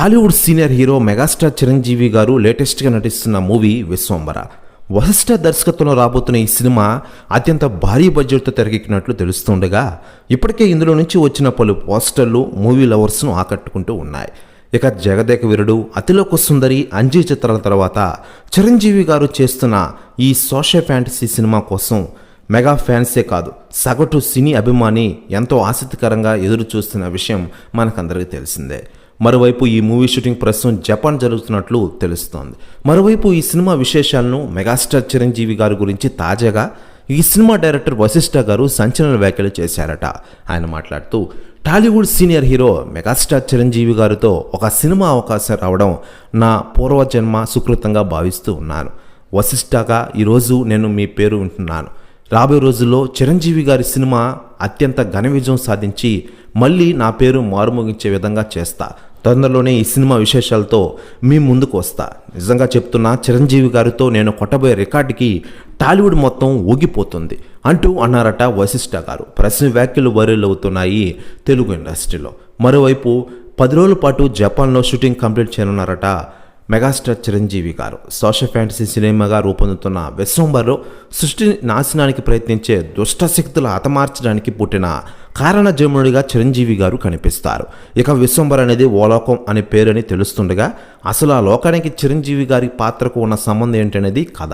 Tollywood senior hero megastar Chiranjeevi garu లేటెస్ట్గా నటిస్తున్న movie Vishwambhara Vashishtha దర్శకత్వంలో రాబోతున్న ఈ సినిమా అత్యంత భారీ బడ్జెట్తో తెరకెక్కినట్లు తెలుస్తుండగా ఇప్పటికే ఇందులో నుంచి వచ్చిన పలు పోస్టర్లు మూవీ లవర్స్ను ఆకట్టుకుంటూ ఉన్నాయి. ఇక జగదేక వీరుడు అతిలోక సుందరి అంజీ చిత్రాల తర్వాత చిరంజీవి గారు చేస్తున్న ఈ సోషల్ ఫ్యాంటసీ సినిమా కోసం మెగా ఫ్యాన్సే కాదు సగటు సినీ అభిమాని ఎంతో ఆసక్తికరంగా ఎదురు చూస్తున్న విషయం మనకందరికీ తెలిసిందే. మరోవైపు ఈ మూవీ షూటింగ్ ప్రస్తుతం జపాన్ జరుగుతున్నట్లు తెలుస్తోంది. మరోవైపు ఈ సినిమా విశేషాలను మెగాస్టార్ చిరంజీవి గారి గురించి తాజాగా ఈ సినిమా డైరెక్టర్ వశిష్ఠ గారు సంచలన వ్యాఖ్యలు చేశారట. ఆయన మాట్లాడుతూ Tollywood senior hero megastar Chiranjeevi గారితో ఒక సినిమా అవకాశం రావడం నా పూర్వజన్మ సుకృతంగా భావిస్తూ ఉన్నాను. వశిష్ఠగా ఈరోజు నేను మీ పేరు వింటున్నాను. రాబోయే రోజుల్లో చిరంజీవి గారి సినిమా అత్యంత ఘన విజయం సాధించి మళ్ళీ నా పేరు మారుమోగించే విధంగా చేస్తా. తొందరలోనే ఈ సినిమా విశేషాలతో మీ ముందుకు వస్తా. నిజంగా చెప్తున్నా చిరంజీవి గారితో నేను కొట్టబోయే రికార్డుకి టాలీవుడ్ మొత్తం ఊగిపోతుంది అంటూ అన్నారట వశిష్ఠ గారు. ప్రశ్న వ్యాఖ్యలు వైరల్ అవుతున్నాయి తెలుగు ఇండస్ట్రీలో. మరోవైపు పది రోజుల పాటు జపాన్లో shooting complete చేయనున్నారట megastar Chiranjeevi garu. Social fantasy సినిమాగా రూపొందుతున్న విశ్వంబర్లో సృష్టి నాశనానికి ప్రయత్నించే దుష్ట శక్తులు హతమార్చడానికి పుట్టిన కారణజముడిగా చిరంజీవి గారు కనిపిస్తారు. ఇక విశ్వంబర్ అనేది ఓలోకం అనే అనే పేరని తెలుస్తుండగా అసలు ఆ లోకానికి చిరంజీవి గారి పాత్రకు ఉన్న సంబంధం ఏంటనేది కథ.